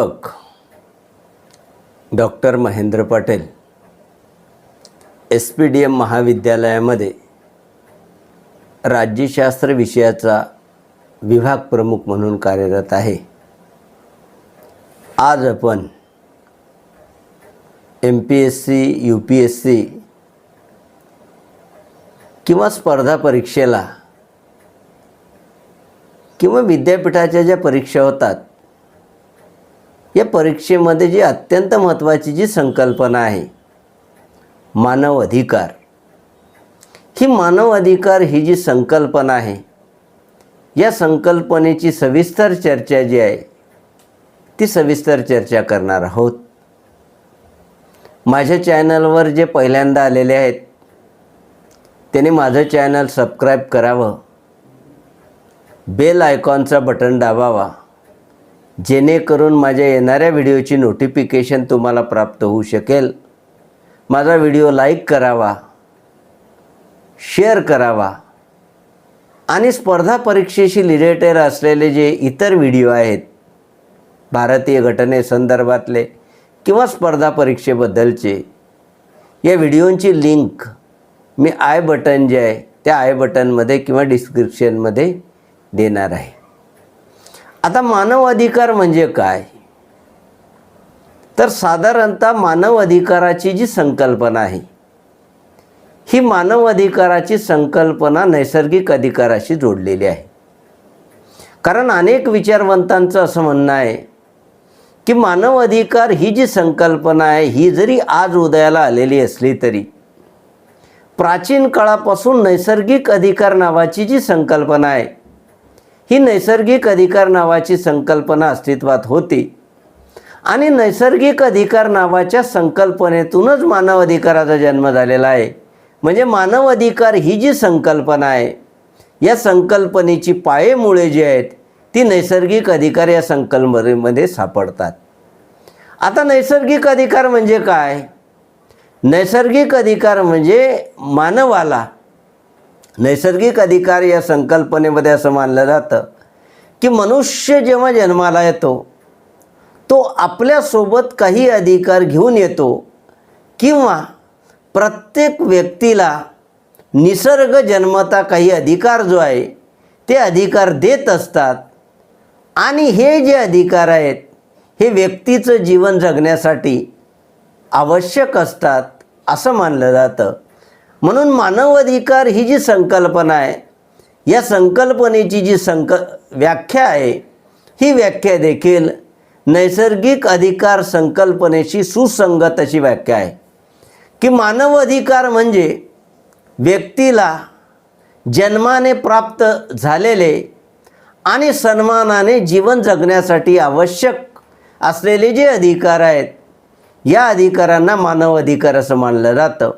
प्राध्यापक doctor Mahendra Patel S P D M महाविद्यालयामध्ये राज्यशास्त्र विषयाचा विभाग प्रमुख म्हणून कार्यरत आहे. आज आपण M P S C U P S C किंवा स्पर्धा परीक्षेला किंवा विद्यापीठाच्या ज्या परीक्षा होतात या परीक्षेमध्ये जी अत्यंत महत्त्वाची जी संकल्पना आहे मानव अधिकार. ही मानव अधिकार ही जी संकल्पना आहे या संकल्पनेची सविस्तर चर्चा जी आहे ती सविस्तर चर्चा करणार आहोत. माझ्या चॅनलवर जे पहिल्यांदा आलेले आहेत त्याने माझं चॅनल सबस्क्राईब करावं. बेल आयकॉनचा बटन दाबावा. जेणेकरून माझ्या येणाऱ्या व्हिडिओची नोटिफिकेशन तुम्हाला प्राप्त होऊ शकेल. माझा व्हिडिओ लाईक करावा शेअर करावा आणि स्पर्धा परीक्षेशी रिलेटेड असलेले जे इतर व्हिडिओ आहेत भारतीय घटनेसंदर्भातले किंवा स्पर्धा परीक्षेबद्दलचे या व्हिडिओंची लिंक मी आय बटन जे आहे त्या आय बटनमध्ये किंवा डिस्क्रिप्शनमध्ये देणार आहे. आता मानव अधिकार म्हणजे काय? तर साधारणतः मानव अधिकाराची जी संकल्पना आहे ही मानव अधिकाराची संकल्पना नैसर्गिक अधिकाराशी जोडलेली आहे. कारण अनेक विचारवंतांचं असं म्हणणं आहे की मानव अधिकार ही जी संकल्पना आहे ही जरी आज उदयाला आलेली असली तरी प्राचीन काळापासून नैसर्गिक अधिकार नावाची जी संकल्पना आहे ही नैसर्गिक अधिकार नावाची संकल्पना अस्तित्वात होती. आणि नैसर्गिक अधिकार नावाच्या संकल्पनेतूनच मानव अधिकाराचा जन्म झालेला आहे. म्हणजे मानव अधिकार ही जी संकल्पना आहे या संकल्पनेची पायेमुळे जी आहेत ती नैसर्गिक अधिकार या संकल्पनेमध्ये सापडतात. आता नैसर्गिक अधिकार म्हणजे काय? नैसर्गिक अधिकार म्हणजे मानवाला नैसर्गिक अधिकार या संकल्पनेमध्ये असं मानलं जातं की मनुष्य जेव्हा जन्माला येतो तो आपल्यासोबत काही अधिकार घेऊन येतो किंवा प्रत्येक व्यक्तीला निसर्ग जन्मता काही अधिकार जो आहे ते अधिकार देत असतात आणि हे जे अधिकार आहेत हे व्यक्तीचं जीवन जगण्यासाठी आवश्यक असतात असं मानलं जातं. म्हणून मानव अधिकार ही जी संकल्पना आहे या संकल्पनेची जी संक व्याख्या आहे ही व्याख्या देखील नैसर्गिक अधिकार संकल्पनेशी सुसंगत अशी व्याख्या आहे. की मानव अधिकार म्हणजे व्यक्तीला जन्माने प्राप्त झालेले आणि सन्मानाने जीवन जगण्यासाठी आवश्यक असलेले जे अधिकार आहेत या अधिकारांना मानव अधिकार असं मानलं जातं.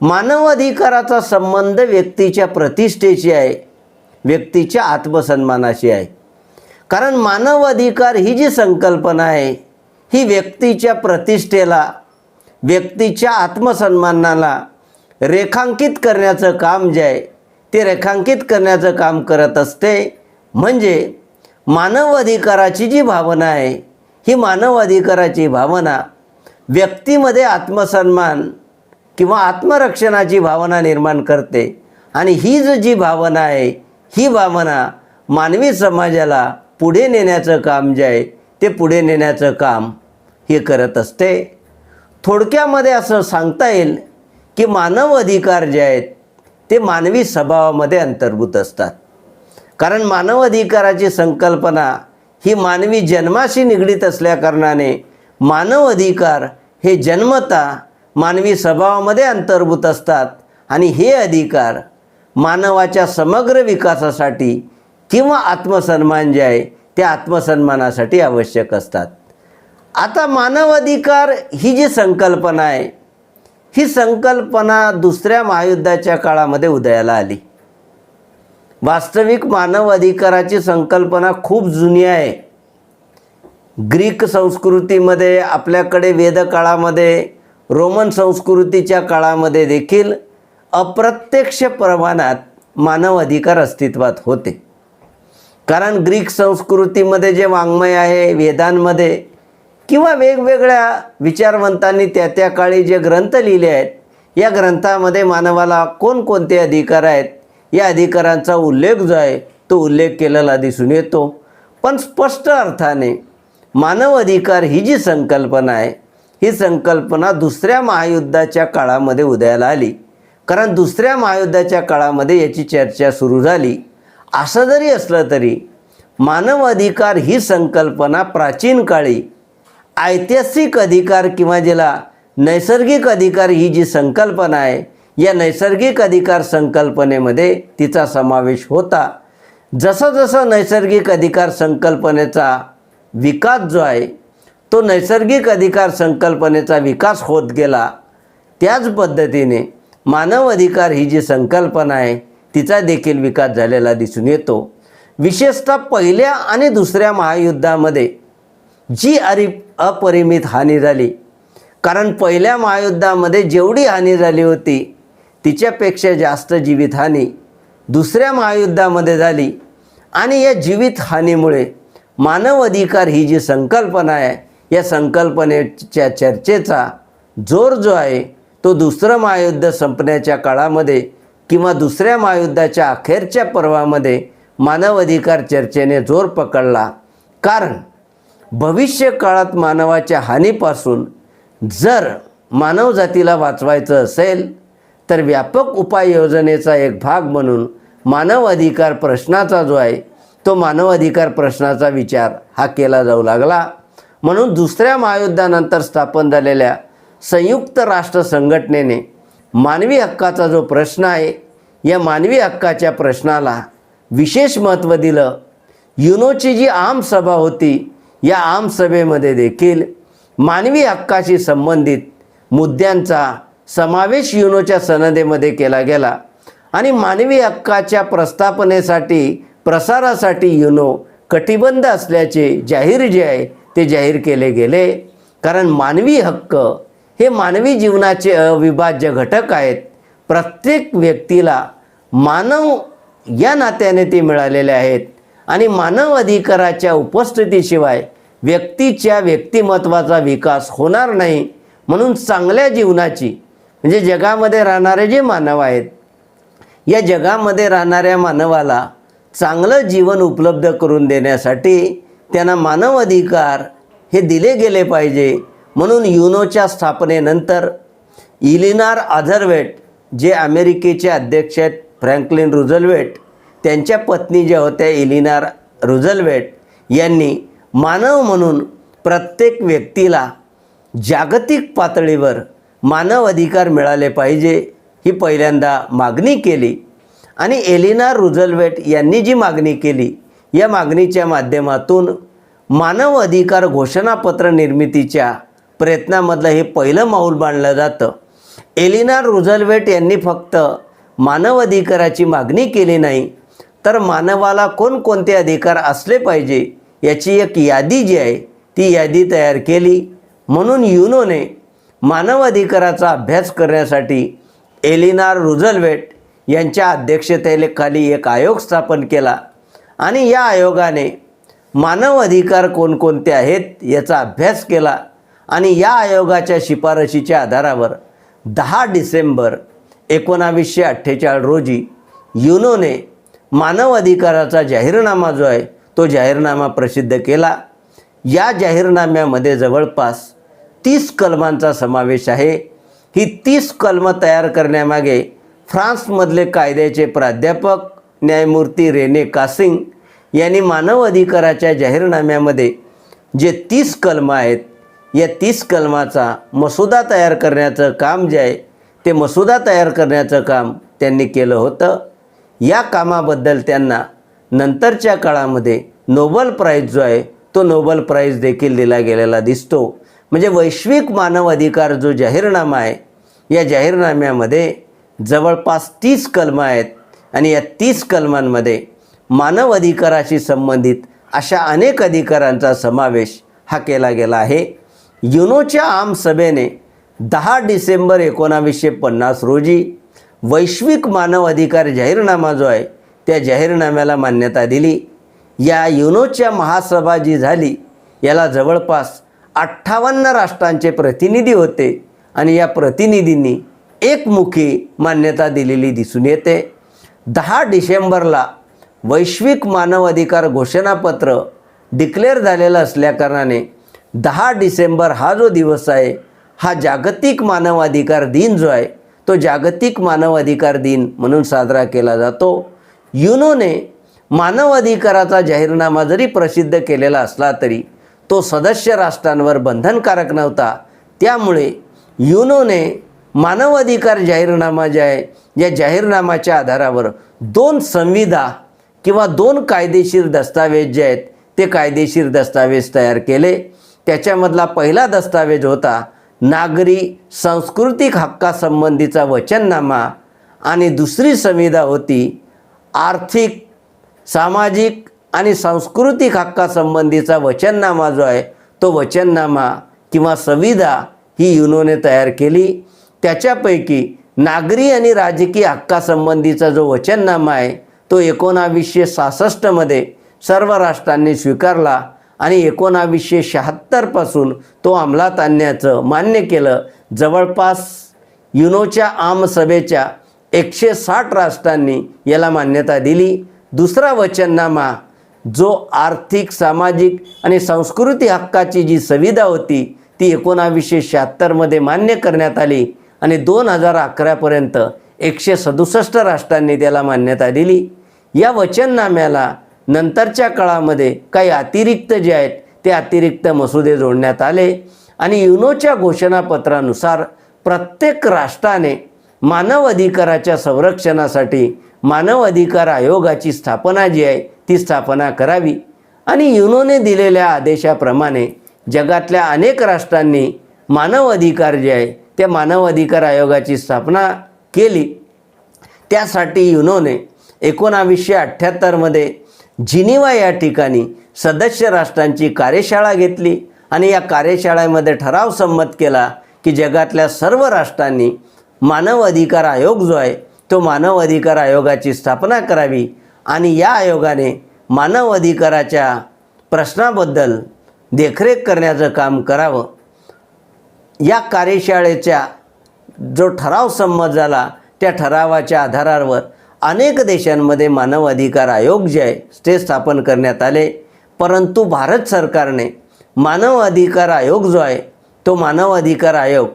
मानव अधिकाराचा संबंध व्यक्तीच्या प्रतिष्ठेशी आहे व्यक्तीच्या आत्मसन्मानाशी आहे. कारण मानव अधिकार ही जी संकल्पना आहे ही व्यक्तीच्या प्रतिष्ठेला व्यक्तीच्या आत्मसन्मानाला रेखांकित करण्याचं काम जे आहे ते रेखांकित करण्याचं काम करत असते. म्हणजे मानव अधिकाराची जी भावना आहे ही मानव अधिकाराची भावना व्यक्तीमध्ये आत्मसन्मान किंवा आत्मरक्षणाची भावना निर्माण करते. आणि ही जी जी भावना आहे ही भावना मानवी समाजाला पुढे नेण्याचं काम जे आहे ते पुढे नेण्याचं काम हे करत असते. थोडक्यामध्ये असं सांगता येईल की मानव अधिकार जे आहेत ते मानवी स्वभावामध्ये अंतर्भूत असतात. कारण मानव अधिकाराची संकल्पना ही मानवी जन्माशी निगडीत असल्याकारणाने मानव अधिकार हे जन्मता मानवी स्वभावामध्ये अंतर्भूत असतात. आणि हे अधिकार मानवाच्या समग्र विकासासाठी किंवा आत्मसन्मान जे आहे त्या आत्मसन्मानासाठी आवश्यक असतात. आता मानव अधिकार ही जी संकल्पना आहे ही संकल्पना दुसऱ्या महायुद्धाच्या काळामध्ये उदयाला आली. वास्तविक मानव अधिकाराची संकल्पना खूप जुनी आहे. ग्रीक संस्कृतीमध्ये आपल्याकडे वेदकाळामध्ये रोमन संस्कृतीच्या काळामध्ये देखील अप्रत्यक्ष प्रमाणात मानव अधिकार अस्तित्वात होते. कारण ग्रीक संस्कृतीमध्ये जे वाङ्मय आहे वेदांमध्ये किंवा वेगवेगळ्या विचारवंतांनी त्या त्या काळी जे ग्रंथ लिहिले आहेत या ग्रंथामध्ये मानवाला कोणकोणते अधिकार आहेत या अधिकारांचा उल्लेख जो आहे तो उल्लेख केलेला दिसून येतो. पण स्पष्ट अर्थाने मानव अधिकार ही जी संकल्पना आहे ही संकल्पना दुसऱ्या महायुद्धाच्या काळामध्ये उदयाला आली. कारण दुसऱ्या महायुद्धाच्या काळामध्ये याची चर्चा सुरू झाली. असं जरी असलं तरी मानव अधिकार ही संकल्पना प्राचीन काळी ऐतिहासिक अधिकार किंवा ज्याला नैसर्गिक अधिकार ही जी संकल्पना आहे या नैसर्गिक अधिकार संकल्पनेमध्ये तिचा समावेश होता. जसं जसं नैसर्गिक अधिकार संकल्पनेचा विकास जो आहे तो नैसर्गिक अधिकार संकल्पनेचा विकास होत गेला त्याच पद्धतीने मानव अधिकार ही जी संकल्पना आहे तिचा देखील विकास झालेला दिसून येतो. विशेषतः पहिल्या आणि दुसऱ्या महायुद्धामध्ये जी अरि अपरिमित हानी झाली कारण पहिल्या महायुद्धामध्ये जेवढी हानी झाली होती तिच्यापेक्षा जास्त जीवितहानी दुसऱ्या महायुद्धामध्ये झाली. आणि या जीवितहानीमुळे मानव अधिकार ही जी संकल्पना आहे या संकल्पनेच्या चर्चेचा जोर जो आहे तो दुसरं महायुद्ध संपण्याच्या काळामध्ये किंवा दुसऱ्या महायुद्धाच्या अखेरच्या पर्वामध्ये मानवाधिकार चर्चेने जोर पकडला. कारण भविष्य काळात मानवाच्या हानीपासून जर मानवजातीला वाचवायचं असेल तर व्यापक उपाययोजनेचा एक भाग म्हणून मानवाधिकार प्रश्नाचा जो आहे तो मानवाधिकार प्रश्नाचा विचार हा केला जाऊ लागला. म्हणून दुसऱ्या महायुद्धानंतर स्थापन झालेल्या संयुक्त राष्ट्र संघटनेने मानवी हक्काचा जो प्रश्न आहे या मानवी हक्काच्या प्रश्नाला विशेष महत्त्व दिलं. युनोची जी आमसभा होती या आमसभेमध्ये देखील मानवी हक्काशी संबंधित मुद्द्यांचा समावेश युनोच्या सनदेमध्ये केला गेला आणि मानवी हक्काच्या प्रस्थापनेसाठी प्रसारासाठी युनो कटिबंध असल्याचे जाहीर जे आहे ते जाहीर केले गेले. कारण मानवी हक्क हे मानवी जीवनाचे अविभाज्य घटक आहेत. प्रत्येक व्यक्तीला मानव या नात्याने ते मिळालेले आहेत. आणि मानव अधिकाराच्या उपस्थितीशिवाय व्यक्तीच्या व्यक्तिमत्वाचा विकास होणार नाही. म्हणून चांगल्या जीवनाची म्हणजे जगामध्ये राहणारे जे मानव आहेत या जगामध्ये राहणाऱ्या मानवाला चांगलं जीवन उपलब्ध करून देण्यासाठी त्यांना मानव अधिकार हे दिले गेले पाहिजे. म्हणून युनोच्या स्थापनेनंतर इलिनार आझरवेट जे अमेरिकेचे अध्यक्ष आहेत फ्रँकलिन रुझलवेट त्यांच्या पत्नी ज्या होत्या इलिनार रुझलवेट यांनी मानव म्हणून प्रत्येक व्यक्तीला जागतिक पातळीवर मानव अधिकार मिळाले पाहिजे ही पहिल्यांदा मागणी केली. आणि एलिना रुझलवेट यांनी जी मागणी केली या मागणीच्या माध्यमातून मानव अधिकार घोषणापत्र निर्मितीच्या प्रयत्नामधलं हे पहिलं माऊल मानलं जातं. एलिना रुझलवेट यांनी फक्त मानव अधिकाराची मागणी केली नाही तर मानवाला कोणकोणते अधिकार असले पाहिजे याची एक यादी जी आहे ती यादी तयार केली. म्हणून युनोने मानव अधिकाराचा अभ्यास करण्यासाठी एलिनार रुझलवेट यांच्या अध्यक्षतेखाली एक आयोग स्थापन केला. आणि या आयोगाने मानव अधिकार कोणकोणते आहेत याचा अभ्यास केला आणि या आयोगाच्या शिफारशीच्या आधारावर दहा डिसेंबर एकोणावीसशे अठ्ठेचाळीस रोजी युनोने मानव अधिकाराचा जाहीरनामा जो आहे तो जाहीरनामा प्रसिद्ध केला. या जाहीरनाम्यामध्ये जवळपास तीस कलमांचा समावेश आहे. ही तीस कलमं तयार करण्यामागे फ्रान्समधले कायद्याचे प्राध्यापक न्यायमूर्ती रेने कासिंग यांनी मानव अधिकाराच्या जाहीरनाम्यामध्ये जे तीस कलमं आहेत या तीस कलमाचा मसुदा तयार करण्याचं काम जे आहे ते मसुदा तयार करण्याचं काम त्यांनी केलं होतं. या कामाबद्दल त्यांना नंतरच्या काळामध्ये नोबल प्राईज जो आहे तो नोबल प्राईज देखील दिला गेलेला दिसतो. म्हणजे वैश्विक मानव अधिकार जो जाहीरनामा आहे या जाहीरनाम्यामध्ये जवळपास तीस कलमं आहेत. आणि या तीस कलमांमध्ये मानव अधिकाराशी संबंधित अशा अनेक अधिकारांचा समावेश हा केला गेला आहे. युनोच्या आमसभेने दहा डिसेंबर एकोणावीसशे पन्नास रोजी वैश्विक मानव अधिकार जाहीरनामा जो आहे त्या जाहीरनाम्याला मान्यता दिली. या युनोच्या महासभा जी झाली याला जवळपास अठ्ठावन्न राष्ट्रांचे प्रतिनिधी होते आणि या प्रतिनिधींनी एकमुखी मान्यता दिलेली दिसून येते. दहा डिसेंबरला वैश्विक मानवाधिकार घोषणापत्र डिक्लेअर झालेलं असल्याकारणाने दहा डिसेंबर हा जो दिवस आहे हा जागतिक मानवाधिकार दिन जो आहे तो जागतिक मानवाधिकार दिन म्हणून साजरा केला जातो. युनोने मानवाधिकाराचा जाहीरनामा जरी प्रसिद्ध केलेला असला तरी तो सदस्य राष्ट्रांवर बंधनकारक नव्हता. त्यामुळे युनोने मानव अधिकार जाहीरनामा जे आहे या जाहीरनामाच्या आधारावर दोन संविधा किंवा दोन कायदेशीर दस्तावेज जे आहेत ते कायदेशीर दस्तावेज तयार केले. त्याच्यामधला पहिला दस्तावेज होता नागरी सांस्कृतिक हक्कासंबंधीचा वचननामा आणि दुसरी संविधा होती आर्थिक सामाजिक आणि सांस्कृतिक हक्कासंबंधीचा वचननामा जो आहे तो वचननामा किंवा संविधा ही युनोने तयार केली. त्याच्यापैकी नागरी आणि राजकीय हक्कासंबंधीचा जो वचननामा आहे तो एकोणावीसशे सहासष्टमध्ये सर्व राष्ट्रांनी स्वीकारला आणि एकोणावीसशे शहात्तरपासून तो अंमलात आणण्याचं मान्य केलं. जवळपास युनोच्या आमसभेच्या एकशे साठ राष्ट्रांनी याला मान्यता दिली. दुसरा वचननामा जो आर्थिक सामाजिक आणि सांस्कृतिक हक्काची जी संविधा होती ती एकोणावीसशे शहात्तरमध्ये मान्य करण्यात आली. आणि दोन हजार अकरापर्यंत एकशे सदुसष्ट राष्ट्रांनी त्याला मान्यता दिली. या वचननाम्याला नंतरच्या काळामध्ये काही अतिरिक्त जे आहेत ते अतिरिक्त मसुदे जोडण्यात आले. आणि युनोच्या घोषणापत्रानुसार प्रत्येक राष्ट्राने मानव अधिकाराच्या संरक्षणासाठी मानव अधिकार आयोगाची स्थापना जी आहे ती स्थापना करावी. आणि युनोने दिलेल्या आदेशाप्रमाणे जगातल्या अनेक राष्ट्रांनी मानव अधिकार जे आहे त्या मानव अधिकार आयोगाची स्थापना केली. त्यासाठी युनोने एकोणावीसशे अठ्ठ्याहत्तरमध्ये जिनिवा या ठिकाणी सदस्य राष्ट्रांची कार्यशाळा घेतली आणि या कार्यशाळेमध्ये ठराव संमत केला की जगातल्या सर्व राष्ट्रांनी मानव अधिकार आयोग जो आहे तो मानव अधिकार आयोगाची स्थापना करावी आणि या आयोगाने मानव अधिकाराच्या प्रश्नाबद्दल देखरेख करण्याचं काम करावं. या कार्यशाळेच्या जो ठराव संमत झाला त्या ठरावाच्या आधारावर अनेक देशांमध्ये मानव अधिकार आयोग जे आहे ते स्थापन करण्यात आले. परंतु भारत सरकारने मानव अधिकार आयोग जो आहे तो मानव अधिकार आयोग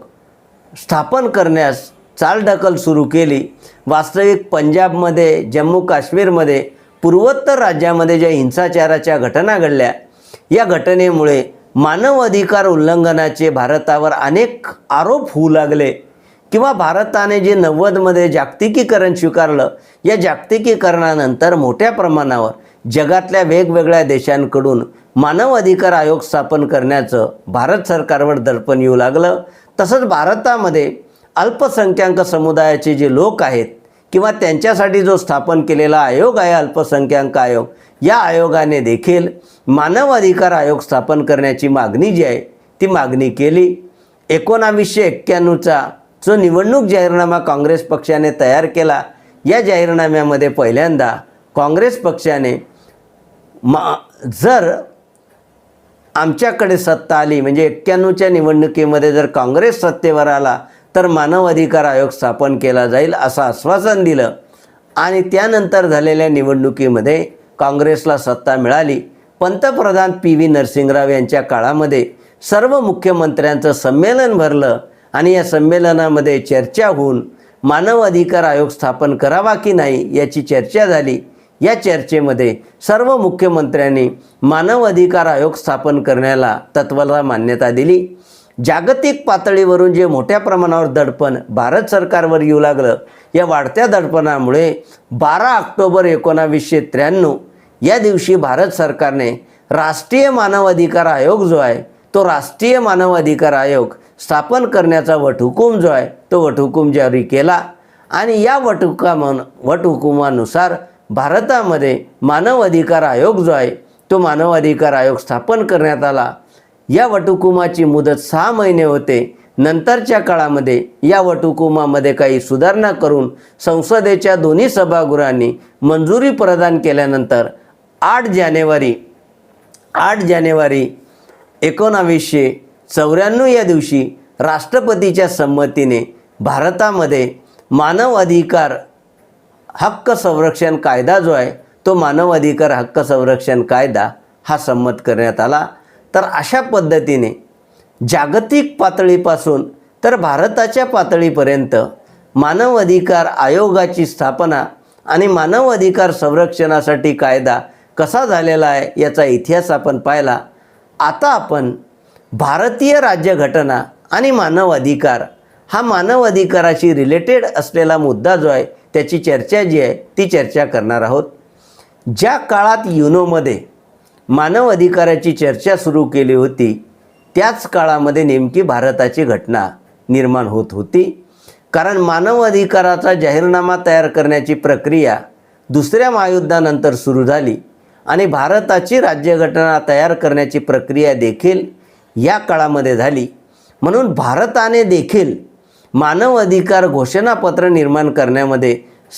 स्थापन करण्यास चालढकल सुरू केली. वास्तविक पंजाबमध्ये जम्मू काश्मीरमध्ये पूर्वोत्तर राज्यामध्ये ज्या हिंसाचाराच्या घटना घडल्या या घटनेमुळे मानव अधिकार उल्लंघनाचे भारतावर अनेक आरोप होऊ लागले. किंवा भारताने जे नव्वदमध्ये जागतिकीकरण स्वीकारलं या जागतिकीकरणानंतर मोठ्या प्रमाणावर जगातल्या वेगवेगळ्या देशांकडून मानव अधिकार आयोग स्थापन करण्याचं भारत सरकारवर दर्पण येऊ लागलं. तसंच भारतामध्ये अल्पसंख्याक समुदायाचे जे लोक आहेत किंवा त्यांच्यासाठी जो स्थापन केलेला आयोग आहे अल्पसंख्याक आयोग या आयोगाने देखील मानव अधिकार आयोग स्थापन करण्याची मागणी जी आहे ती मागणी केली. एकोणावीसशे एक्क्याण्णवचा जो निवडणूक जाहीरनामा काँग्रेस पक्षाने तयार केला या जाहीरनाम्यामध्ये पहिल्यांदा काँग्रेस पक्षाने मा जर आमच्याकडे सत्ता आली म्हणजे एक्क्याण्णवच्या निवडणुकीमध्ये जर काँग्रेस सत्तेवर आला तर मानव अधिकार आयोग स्थापन केला जाईल असं आश्वासन दिलं. आणि त्यानंतर झालेल्या निवडणुकीमध्ये काँग्रेसला सत्ता मिळाली. पंतप्रधान पी व्ही नरसिंगराव यांच्या काळामध्ये सर्व मुख्यमंत्र्यांचं संमेलन भरलं आणि या संमेलनामध्ये चर्चा होऊन मानव अधिकार आयोग स्थापन करावा की नाही याची चर्चा झाली. या चर्चेमध्ये सर्व मुख्यमंत्र्यांनी मानव अधिकार आयोग स्थापन करण्याला तत्वाला मान्यता दिली. जागतिक पातळीवरून जे मोठ्या प्रमाणावर दडपण भारत सरकारवर येऊ लागलं या वाढत्या दडपणामुळे बारा ऑक्टोबर एकोणावीसशे त्र्याण्णव या दिवशी भारत सरकारने राष्ट्रीय मानवाधिकार आयोग जो आहे तो राष्ट्रीय मानवाधिकार आयोग स्थापन करण्याचा वटहुकूम जो आहे तो वटहुकूम जारी केला. आणि या वटहुकामा वटहुकुमानुसार भारतामध्ये मानव अधिकार आयोग जो आहे तो मानव अधिकार आयोग स्थापन करण्यात आला. या वटहुकुमाची मुदत सहा महिने होते. नंतरच्या काळामध्ये या वटहुकुमामध्ये काही सुधारणा करून संसदेच्या दोन्ही सभागृहांनी मंजुरी प्रदान केल्यानंतर आठ जानेवारी आठ जानेवारी एकोणावीसशे चौऱ्याण्णव या दिवशी राष्ट्रपतीच्या संमतीने भारतामध्ये मानव अधिकार हक्क संरक्षण कायदा जो आहे तो मानव अधिकार हक्क संरक्षण कायदा हा संमत करण्यात आला. तर अशा पद्धतीने जागतिक पातळीपासून तर भारताच्या पातळीपर्यंत मानव अधिकार आयोगाची स्थापना आणि मानव अधिकार संरक्षणासाठी कायदा कसा झालेला आहे याचा इतिहास आपण पाहिला. आता आपण भारतीय राज्यघटना आणि मानव अधिकार हा मानव अधिकाराशी रिलेटेड असलेला मुद्दा जो आहे त्याची चर्चा जी आहे ती चर्चा करणार आहोत. ज्या काळात युनोमध्ये मानव अधिकाराची चर्चा सुरू केली होती त्याच काळामध्ये नेमकी भारताची घटना निर्माण होत होती. कारण मानव अधिकाराचा जाहीरनामा तयार करण्याची प्रक्रिया दुसऱ्या महायुद्धानंतर सुरू झाली. आणि भारताची राज्यघटना तयार करण्याची प्रक्रिया देखील या काळामध्ये झाली. म्हणून भारताने देखील मानव अधिकार घोषणापत्र निर्माण करण्यामध्ये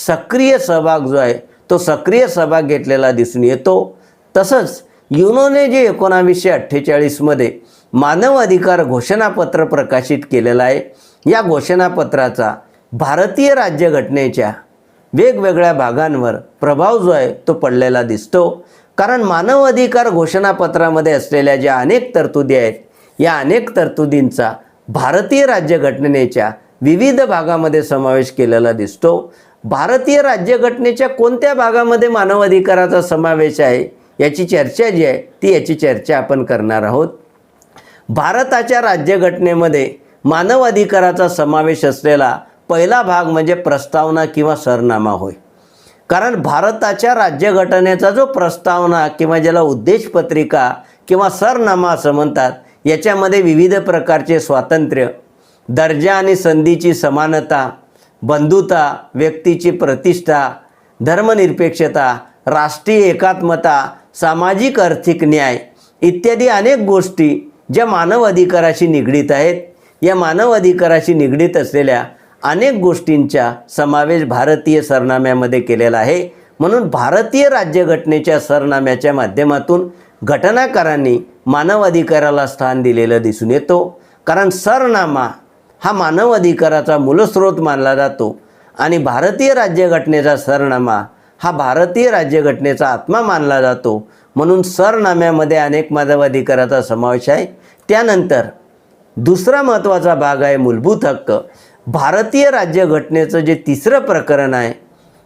सक्रिय सहभाग जो आहे तो सक्रिय सहभाग घेतलेला दिसून येतो. तसंच युनोने जे एकोणावीसशे अठ्ठेचाळीसमध्ये मानव अधिकार घोषणापत्र प्रकाशित केलेलं आहे या घोषणापत्राचा भारतीय राज्यघटनेच्या वेगवेगळ्या भागांवर प्रभाव जो आहे तो पडलेला दिसतो. कारण मानव अधिकार घोषणापत्रामध्ये असलेल्या ज्या अनेक तरतुदी आहेत या अनेक तरतुदींचा भारतीय राज्यघटनेच्या विविध भागामध्ये समावेश केलेला दिसतो. भारतीय राज्यघटनेच्या कोणत्या भागामध्ये मानव अधिकाराचा समावेश आहे याची चर्चा जी आहे ती याची चर्चा आपण करणार आहोत. भारताच्या राज्यघटनेमध्ये मानव अधिकाराचा समावेश असलेला पहिला भाग म्हणजे प्रस्तावना किंवा सरनामा होय. कारण भारताच्या राज्यघटनेचा जो प्रस्तावना किंवा ज्याला उद्देशपत्रिका किंवा सरनामा असं म्हणतात याच्यामध्ये विविध प्रकारचे स्वातंत्र्य दर्जा आणि संधीची समानता बंधुता व्यक्तीची प्रतिष्ठा धर्मनिरपेक्षता राष्ट्रीय एकात्मता सामाजिक आर्थिक न्याय इत्यादी अनेक गोष्टी ज्या मानव अधिकाराशी निगडीत आहेत. या मानव अधिकाराशी निगडीत असलेल्या अनेक गोष्टींचा समावेश भारतीय सरनाम्यामध्ये केलेला आहे. म्हणून भारतीय राज्यघटनेच्या सरनाम्याच्या माध्यमातून घटनाकारांनी मानवाधिकाराला स्थान दिलेलं दिसून येतो. कारण सरनामा हा मानवाधिकाराचा मूलस्रोत मानला जातो आणि भारतीय राज्यघटनेचा सरनामा हा भारतीय राज्यघटनेचा आत्मा मानला जातो. म्हणून सरनाम्यामध्ये अनेक मानवाधिकाराचा समावेश आहे. त्यानंतर दुसरा महत्त्वाचा भाग आहे मूलभूत हक्क. भारतीय राज्यघटनेचं जे तिसरं प्रकरण आहे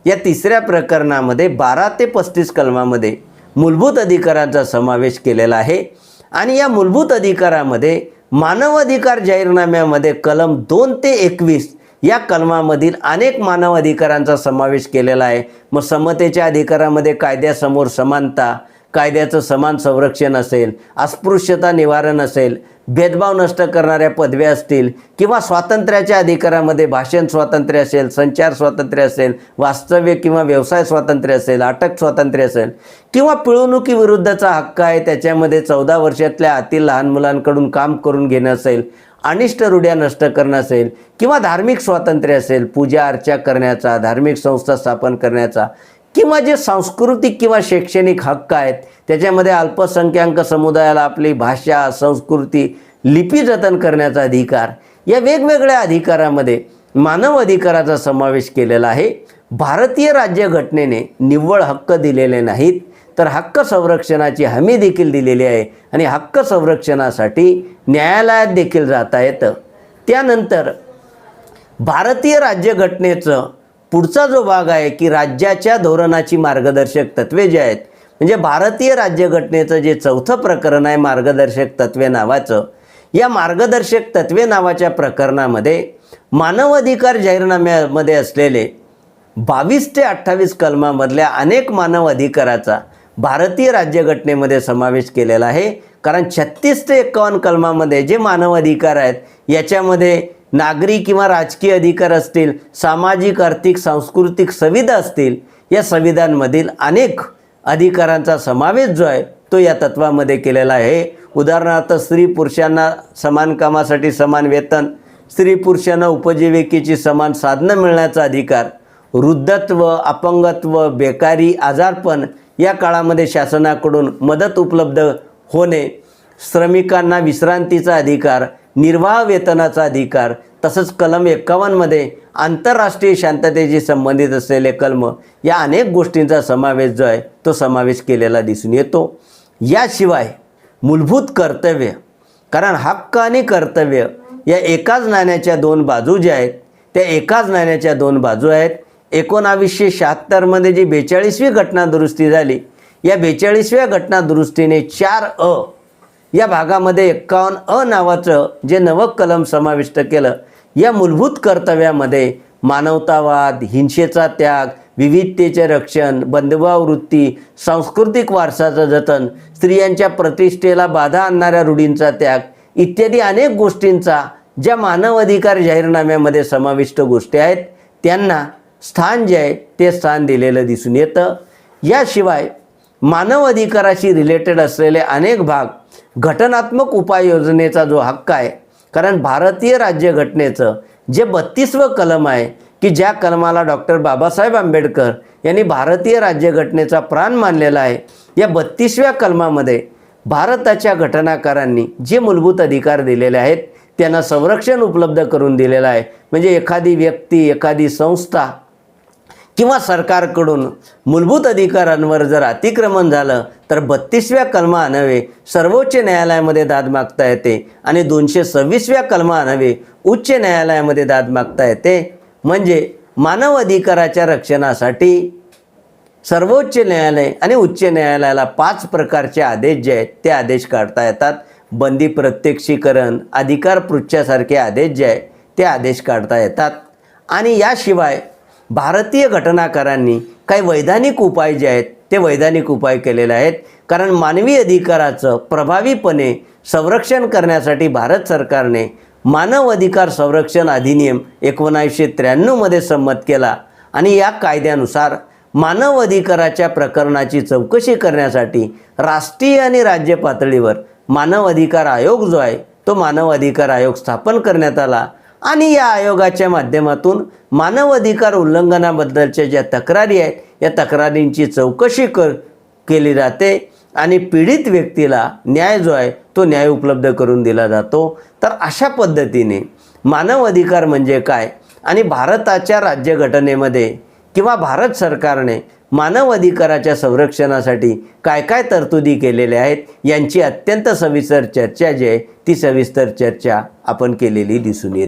या तिसऱ्या प्रकरणामध्ये बारा ते पस्तीस कलमामध्ये मूलभूत अधिकारांचा समावेश केलेला आहे. आणि या मूलभूत अधिकारामध्ये मानवाधिकार जाहीरनाम्यामध्ये कलम दोन ते एकवीस या कलमामधील अनेक मानव अधिकारांचा समावेश केलेला आहे. मग समतेच्या अधिकारामध्ये कायद्यासमोर समानता कायद्याचं समान संरक्षण असेल अस्पृश्यता निवारण असेल भेदभाव नष्ट करणाऱ्या पदव्या असतील किंवा स्वातंत्र्याच्या अधिकारामध्ये भाषण स्वातंत्र्य असेल संचार स्वातंत्र्य असेल वास्तव्य किंवा व्यवसाय स्वातंत्र्य असेल अटक स्वातंत्र्य असेल किंवा पिळवणुकीविरुद्धचा हक्क आहे त्याच्यामध्ये चौदा वर्षातल्या आतील लहान मुलांकडून काम करून घेणं असेल अनिष्ट रूढ्या नष्ट करणं असेल किंवा धार्मिक स्वातंत्र्य असेल पूजा अर्चा करण्याचा धार्मिक संस्था स्थापन करण्याचा किंवा जे सांस्कृतिक किंवा शैक्षणिक हक्क आहेत त्याच्यामध्ये अल्पसंख्याक समुदायाला आपली भाषा संस्कृती लिपी जतन करण्याचा अधिकार या वेगवेगळ्या अधिकारामध्ये मानव अधिकाराचा समावेश केलेला आहे. भारतीय राज्यघटनेने निव्वळ हक्क दिलेले नाहीत तर हक्क संरक्षणाची हमी देखील दिलेली आहे आणि हक्क संरक्षणासाठी न्यायालयात देखील जाता येतं. त्यानंतर भारतीय राज्यघटनेचं पुढचा जो भाग आहे की राज्याच्या धोरणाची मार्गदर्शक तत्वे जे आहेत म्हणजे भारतीय राज्यघटनेचं जे चौथं प्रकरण आहे मार्गदर्शक तत्वे नावाचं या मार्गदर्शक तत्वे नावाच्या प्रकरणामध्ये मानव अधिकार जाहीरनाम्यामध्ये असलेले बावीस ते अठ्ठावीस कलमामधल्या अनेक मानव अधिकाराचा भारतीय राज्यघटनेमध्ये समावेश केलेला आहे. कारण छत्तीस ते एकावन्न कलमामध्ये जे मानव अधिकार आहेत याच्यामध्ये नागरी किंवा राजकीय अधिकार असतील सामाजिक आर्थिक सांस्कृतिक संविधा असतील या संविधांमधील अनेक अधिकारांचा समावेश जो आहे तो या तत्वामध्ये केलेला आहे. उदाहरणार्थ स्त्री पुरुषांना समान कामासाठी समान वेतन स्त्री पुरुषांना उपजीविकेची समान साधनं मिळण्याचा अधिकार वृद्धत्व अपंगत्व बेकारी आजारपण या काळामध्ये शासनाकडून मदत उपलब्ध होणे श्रमिकांना विश्रांतीचा अधिकार निर्वाह वेतनाचा अधिकार तसंच कलम एक्कावन्नमध्ये आंतरराष्ट्रीय शांततेशी संबंधित असलेले कलम या अनेक गोष्टींचा समावेश जो आहे तो समावेश केलेला दिसून येतो. याशिवाय मूलभूत कर्तव्य कारण हक्क आणि कर्तव्य या एकाच नाण्याच्या दोन बाजू ज्या आहेत त्या एकाच नाण्याच्या दोन बाजू आहेत. एकोणावीसशे शहात्तरमध्ये जी बेचाळीसवी घटना दुरुस्ती झाली या बेचाळीसव्या घटना दुरुस्तीने चार अ या भागामध्ये एक्कावन्न अ नावाचं जे नवं कलम समाविष्ट केलं या मूलभूत कर्तव्यामध्ये मानवतावाद हिंसेचा त्याग विविधतेचे रक्षण बंधुभाव वृत्ती सांस्कृतिक वारसाचं जतन स्त्रियांच्या प्रतिष्ठेला बाधा आणणाऱ्या रूढींचा त्याग इत्यादी अनेक गोष्टींचा ज्या मानवाधिकार जाहीरनाम्यामध्ये समाविष्ट गोष्टी आहेत त्यांना स्थान जे आहे ते स्थान दिलेलं दिसून येतं. याशिवाय मानव अधिकाराशी रिलेटेड असलेले अनेक भाग घटनात्मक उपाययोजनेचा जो हक्क आहे कारण भारतीय राज्यघटनेचं जे बत्तीसवं कलम आहे की ज्या कलमाला डॉक्टर बाबासाहेब आंबेडकर यांनी भारतीय राज्यघटनेचा प्राण मानलेला आहे या बत्तीसव्या कलमामध्ये भारताच्या घटनाकारांनी जे मूलभूत अधिकार दिलेले आहेत त्यांना संरक्षण उपलब्ध करून दिलेलं आहे. म्हणजे एखादी व्यक्ती एखादी संस्था किंवा सरकारकडून मूलभूत अधिकारांवर जर अतिक्रमण झालं तर बत्तीसव्या कलमा कलमानवे सर्वोच्च न्यायालयामध्ये दाद मागता येते आणि दोनशे सव्वीसव्या कलमा कलमानवे उच्च न्यायालयामध्ये दाद मागता येते. म्हणजे मानव अधिकाराच्या रक्षणासाठी सर्वोच्च न्यायालय आणि उच्च न्यायालयाला पाच प्रकारचे आदेश जे आहेत ते आदेश काढता येतात. बंदी प्रत्यक्षीकरण अधिकार पृच्छासारखे आदेश जे आहे ते आदेश काढता येतात. आणि याशिवाय भारतीय घटनाकारांनी काही वैधानिक उपाय जे आहेत ते वैधानिक उपाय केलेले आहेत. कारण मानवी अधिकाराचं प्रभावीपणे संरक्षण करण्यासाठी भारत सरकारने मानव अधिकार संरक्षण अधिनियम एकोणावीसशे त्र्याण्णवमध्ये संमत केला. आणि या कायद्यानुसार मानव अधिकाराच्या प्रकरणाची चौकशी करण्यासाठी राष्ट्रीय आणि राज्य पातळीवर मानव अधिकार आयोग जो आहे तो मानव अधिकार आयोग स्थापन करण्यात आला. आणि या आयोगाच्या माध्यमातून मानव अधिकार उल्लंघनाबद्दलच्या ज्या तक्रारी आहेत या तक्रारींची चौकशी कर केली जाते आणि पीडित व्यक्तीला न्याय जो आहे तो न्याय उपलब्ध करून दिला जातो. तर अशा पद्धतीने मानव अधिकार म्हणजे काय? आणि भारताच्या राज्यघटनेमध्ये किंवा भारत सरकारने मानव अधिकाराच्या संरक्षणासाठी काय काय तरतुदी केलेल्या आहेत यांची अत्यंत सविस्तर चर्चा जी आहे ती सविस्तर चर्चा आपण केलेली दिसून येते.